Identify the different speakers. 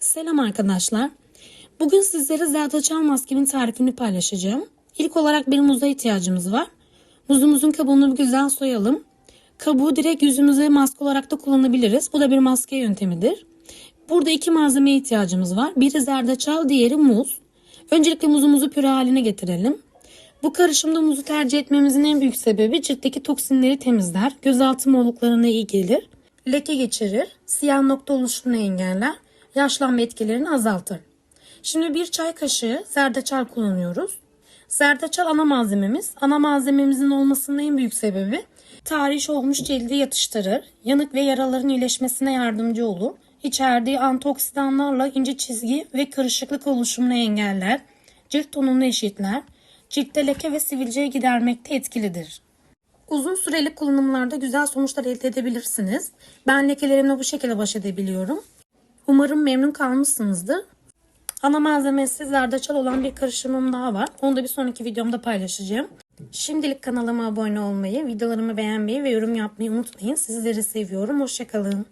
Speaker 1: Selam arkadaşlar. Bugün sizlere zerdeçal maskemin tarifini paylaşacağım. İlk olarak bir muza ihtiyacımız var. Muzumuzun kabuğunu güzel soyalım. Kabuğu direkt yüzümüze maske olarak da kullanabiliriz. Bu da bir maske yöntemidir. Burada iki malzemeye ihtiyacımız var. Biri zerdeçal, diğeri muz. Öncelikle muzumuzu püre haline getirelim. Bu karışımda muzu tercih etmemizin en büyük sebebi ciltteki toksinleri temizler, gözaltı molluklarına iyi gelir, leke geçirir, siyah nokta oluşumunu engeller, yaşlanma etkilerini azaltır. Şimdi bir çay kaşığı zerdeçal kullanıyoruz. Zerdeçal ana malzememiz. Ana malzememizin olmasının en büyük sebebi tahriş olmuş cildi yatıştırır, yanık ve yaraların iyileşmesine yardımcı olur. İçerdiği antioksidanlarla ince çizgi ve kırışıklık oluşumunu engeller, cilt tonunu eşitler, ciltte leke ve sivilceyi gidermekte etkilidir. Uzun süreli kullanımlarda güzel sonuçlar elde edebilirsiniz. Ben lekelerimle bu şekilde baş edebiliyorum. Umarım memnun kalmışsınızdır. Ana malzemesi zerdeçal olan bir karışımım daha var. Onu da bir sonraki videomda paylaşacağım. Şimdilik kanalıma abone olmayı, videolarımı beğenmeyi ve yorum yapmayı unutmayın. Sizleri seviyorum. Hoşçakalın.